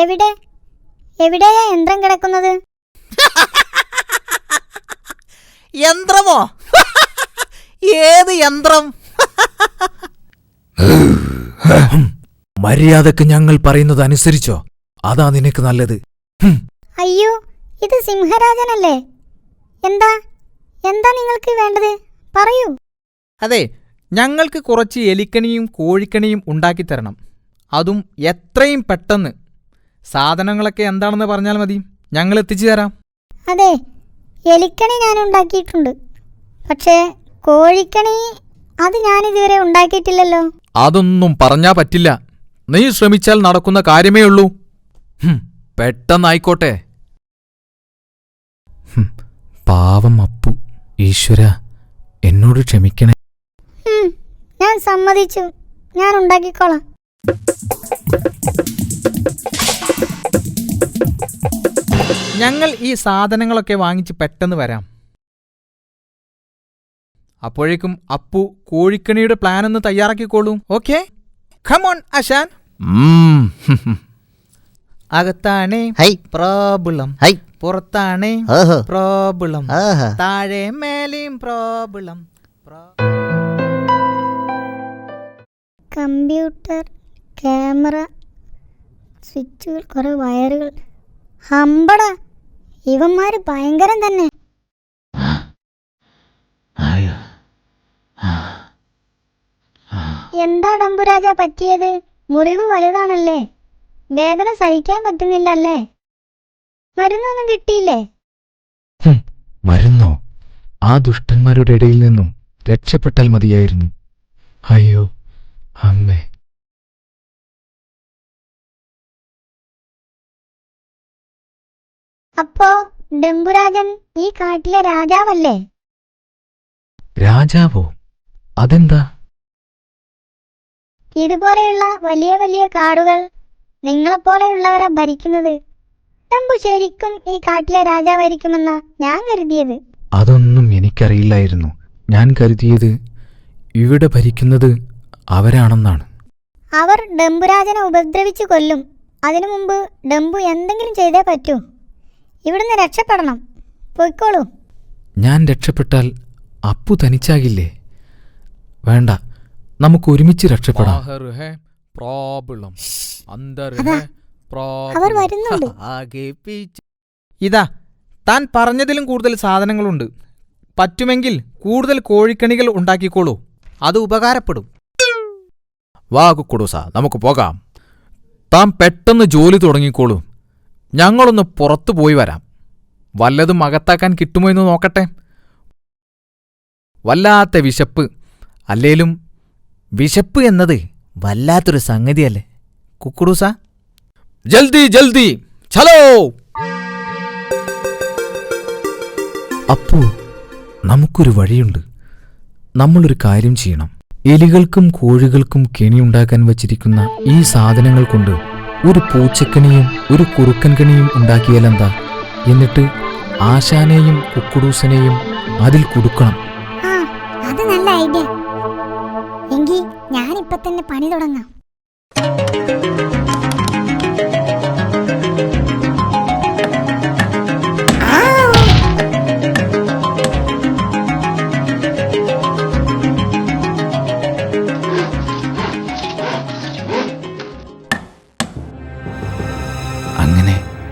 എവിടെ? എവിടെയാ യന്ത്രം കിടക്കുന്നത്? യന്ത്രമോ? ഏത് യന്ത്രം? മര്യാദയ്ക്ക് ഞങ്ങൾ പറയുന്നത് അനുസരിച്ചോ അതാ നിനക്ക് നല്ലത്. അയ്യോ ഇത് സിംഹരാജനല്ലേ? എന്താ? എന്താ നിങ്ങൾക്ക് വേണ്ടത്? പറയൂ. അതെ ഞങ്ങൾക്ക് കുറച്ച് എലിക്കണിയും കോഴിക്കണിയും ഉണ്ടാക്കിത്തരണം. അതും എത്രയും പെട്ടെന്ന്. സാധനങ്ങളൊക്കെ എന്താണെന്ന് പറഞ്ഞാൽ മതി. ഞങ്ങൾ എത്തിച്ചു തരാം. അതെ എലിക്കണി ഞാൻ ഉണ്ടാക്കിയിട്ടുണ്ട്. പക്ഷേ കോഴിക്കണി അത് ഞാൻ ഇതുവരെ ഉണ്ടാക്കിയിട്ടില്ലല്ലോ. അതൊന്നും പറഞ്ഞാ പറ്റില്ല. നീ ശ്രമിച്ചാൽ നടക്കുന്ന കാര്യമേ ഉള്ളൂ. പെട്ടെന്നായിക്കോട്ടെ. പാവം അപ്പു. ഈശ്വര എന്നോട് ക്ഷമിക്കണേ. സമ്മതിച്ചു. ഞാൻ ഉണ്ടാക്കിക്കോളാം. ഞങ്ങൾ ഈ സാധനങ്ങളൊക്കെ വാങ്ങിച്ച് പെട്ടെന്ന് വരാം. അപ്പോഴേക്കും അപ്പു കോഴിക്കണിയുടെ പ്ലാൻ ഒന്ന് തയ്യാറാക്കിക്കോളൂ. ഓക്കെ ഖമോൺ അശാൻ. അകത്താണേ ഹൈ. പ്രോബിളം ഹൈ. പുറത്താണേ പ്രോബ്ലം പ്രോബിളം താഴെ മേലെയും പ്രോബിളം കമ്പ്യൂട്ടർ ക്യാമറ സ്വിച്ചുകൾ കുറേ വയറുകൾ. ഹമ്പട ഇവന്മാര് ഭയങ്കരം തന്നെ. എന്താ ഡംബുരാജ പറ്റിയത്? മുറിവ് വലുതാണല്ലേ? വേദന സഹിക്കാൻ പറ്റുന്നില്ലല്ലേ? മരുന്നൊന്നും കിട്ടിയില്ലേ? മരുന്നോ? ആ ദുഷ്ടന്മാരുടെ ഇടയിൽ നിന്നും രക്ഷപ്പെട്ടാൽ മതിയായിരുന്നു. അയ്യോ. അമ്മേ. അപ്പോ ഡംബുരാജൻ ഈ കാട്ടിലെ രാജാവല്ലേ? രാജാവോ? അതെന്താ? ഇതുപോലെയുള്ള വലിയ വലിയ കാടുകൾ നിങ്ങളെപ്പോലെയുള്ളവരാ ഭരിക്കുന്നത്. ഡംബു ശരിക്കും ഈ കാട്ടിലെ രാജാവായിരിക്കുമെന്നാ ഞാൻ കരുതിയത്. അതൊന്നും എനിക്കറിയില്ലായിരുന്നു. ഞാൻ കരുതിയത് ഇവിടെ ഭരിക്കുന്നത് അവരാണെന്നാണ്. അവർ ഡംബുരാജനെ ഉപദ്രവിച്ചു കൊല്ലും. അതിനു മുമ്പ് ഡംബു എന്തെങ്കിലും ചെയ്തേ പറ്റൂ. ഇവിടുന്ന് രക്ഷപ്പെടണം. പൊയ്ക്കോളൂ. ഞാൻ രക്ഷപ്പെട്ടാൽ അപ്പു തനിച്ചാകില്ലേ? വേണ്ട നമുക്ക് ഒരുമിച്ച് രക്ഷപ്പെടാം. അവർ വരുന്നുണ്ട്. ഇതാ താൻ പറഞ്ഞതിലും കൂടുതൽ സാധനങ്ങളുണ്ട്. പറ്റുമെങ്കിൽ കൂടുതൽ കോഴിക്കണികൾ ഉണ്ടാക്കിക്കോളൂ. അത് ഉപകാരപ്പെടും. വാ കുക്കുടൂസ നമുക്ക് പോകാം. താം പെട്ടെന്ന് ജോലി തുടങ്ങിക്കോളൂ. ഞങ്ങളൊന്ന് പുറത്തു പോയി വരാം. വല്ലതും അകത്താക്കാൻ കിട്ടുമോ എന്ന് നോക്കട്ടെ? വല്ലാത്ത വിശപ്പ്. അല്ലേലും വിശപ്പ് എന്നത് വല്ലാത്തൊരു സംഗതിയല്ലേ? കുക്കുടൂസ ജൽദി ജൽദി. ചലോ. അപ്പോ നമുക്കൊരു വഴിയുണ്ട്. നമ്മളൊരു കാര്യം ചെയ്യണം. എലികൾക്കും കോഴികൾക്കും കെണിയുണ്ടാക്കാൻ വച്ചിരിക്കുന്ന ഈ സാധനങ്ങൾ കൊണ്ട് ഒരു പൂച്ചക്കണിയും ഒരു കുറുക്കൻ കണിയും ഉണ്ടാക്കിയാലെന്താ എന്നിട്ട് ആശാനെയും കുക്കുടൂസനെയും അതിൽ കുടുക്കണം. അത് നല്ല ഐഡിയ. തന്നെ പണി തുടങ്ങാം.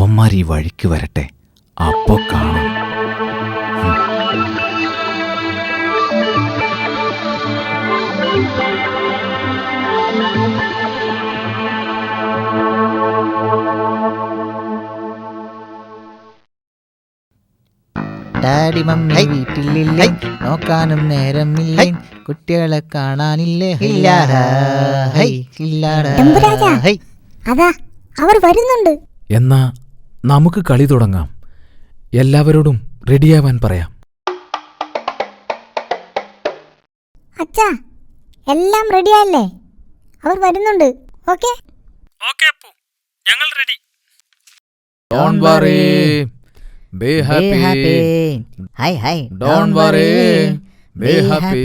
അവന്മാർ ഈ വഴിക്ക് വരട്ടെ. അപ്പോ കാണും. ഡാഡി മമ്മി വീട്ടിലില്ലേ? നോക്കാനും നേരമില്ലേ? കുട്ടികളെ കാണാനില്ലേ. അതാ അവർ വരുന്നുണ്ട്. എന്നാ നമുക്ക് കളി തുടങ്ങാം. എല്ലാവരോടും റെഡിയാവാൻ പറയാം. അച്ഛാ എല്ലാം റെഡിയല്ലേ അവർ വരുന്നുണ്ട്. ഓക്കെ? ഓക്കെ അപ്പു. ഞങ്ങൾ ready. Don't worry be Be happy. Happy high, high. Don't worry worry. Happy Be happy.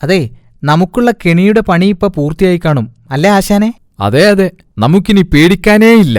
അതെ നമുക്കുള്ള കെണിയുടെ പണി ഇപ്പൊ പൂർത്തിയായി കാണും. അല്ലേ ആശാനെ? അതെ അതെ. നമുക്കിനി പേടിക്കാനേ ഇല്ല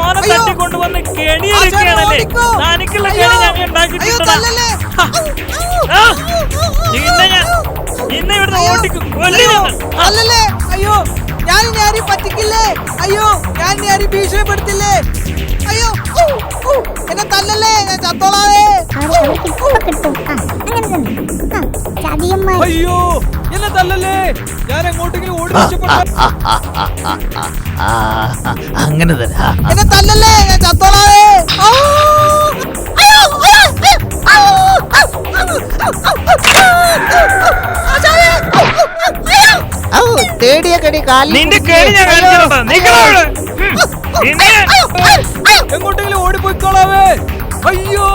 ഓനെ തട്ടിക്കൊണ്ടുവന്ന് കെണിയൊരുക്കുകയാണല്ലേ തനിക്കുള്ള കെണി ഞങ്ങൾ ഉണ്ടാക്കിയിട്ടുണ്ടടാ ഹ. ഞാൻ നിന്നെ ഇവിടുന്ന് ഓടിക്കും. അല്ലല്ലേ അയ്യോ. ഞാൻ ഇനി ആരെയും പറ്റിക്കില്ലേ? അയ്യോ. ഞാൻ ഇനി ആരെയും ഭീഷണിപ്പെടുത്തില്ലേ? അയ്യോ എന്നെ തല്ലല്ലേ ഞാൻ ചത്തോളാവേ അയ്യോ എന്നെ തല്ലല്ലേ ഞാൻ എങ്ങോട്ടെങ്കിലും ഓടി അങ്ങനെ തന്നെ എന്നെ തല്ലല്ലേ ഞാൻ ചത്തോളാവേ തേടിയ കടി കാലിൽ നിന്റെ കേടി ഞാൻ അയ്യോ, നീ എങ്ങോട്ടെങ്കിലും ഓടിപ്പോയിക്കോളാവേ. അയ്യോ.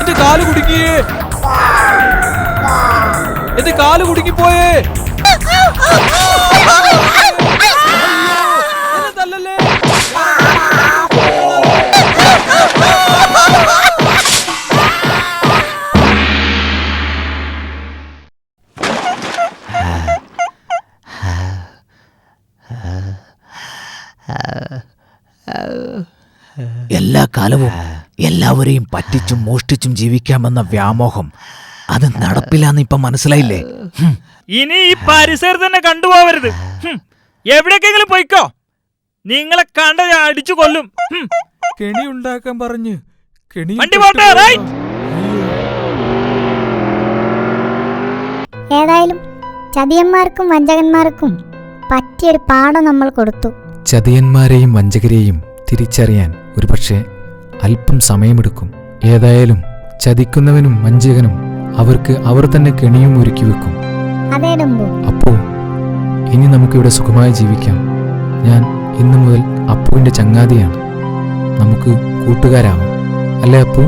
എന്റെ കാൽ കുടുങ്ങിയേ എന്റെ കാൽ കുടുങ്ങിപ്പോയേ. കാലവും എല്ലാവരെയും പറ്റിച്ചും മോഷ്ടിച്ചും ജീവിക്കാമെന്ന വ്യാമോഹം. അത് നടപ്പിലാന്ന് ഇപ്പൊ മനസ്സിലായില്ലേ? ഇനി ഈ പരിസരത്ത് തന്നെ കണ്ടുപോവരുത്. എവിടേക്കെങ്കിലും പോയിക്കോ. നിങ്ങളെ കണ്ട ഞാൻ അടിച്ചു കൊല്ലും. കെണി ഉണ്ടാക്കാൻ പറഞ്ഞ് കെണി വണ്ടി പോട്ടെ, റൈറ്റ്. ഏതായാലും ചതിയന്മാർക്കും വഞ്ചകന്മാർക്കും പറ്റിയൊരു പാഠം നമ്മൾ കൊടുത്തു. ചതിയന്മാരെയും വഞ്ചകരെയും തിരിച്ചറിയാൻ ഒരുപക്ഷെ അല്പം സമയമെടുക്കും. ഏതായാലും ചതിക്കുന്നവനും വഞ്ചകനും അവർക്ക് അവർ തന്നെ കെണിയും ഒരുക്കി വെക്കും. അപ്പോ ഇനി നമുക്കിവിടെ സുഖമായി ജീവിക്കാം. ഞാൻ ഇന്നു മുതൽ അപ്പുവിന്റെ ചങ്ങാതിയാണ്. നമുക്ക് കൂട്ടുകാരാവാം. അല്ലേ അപ്പു?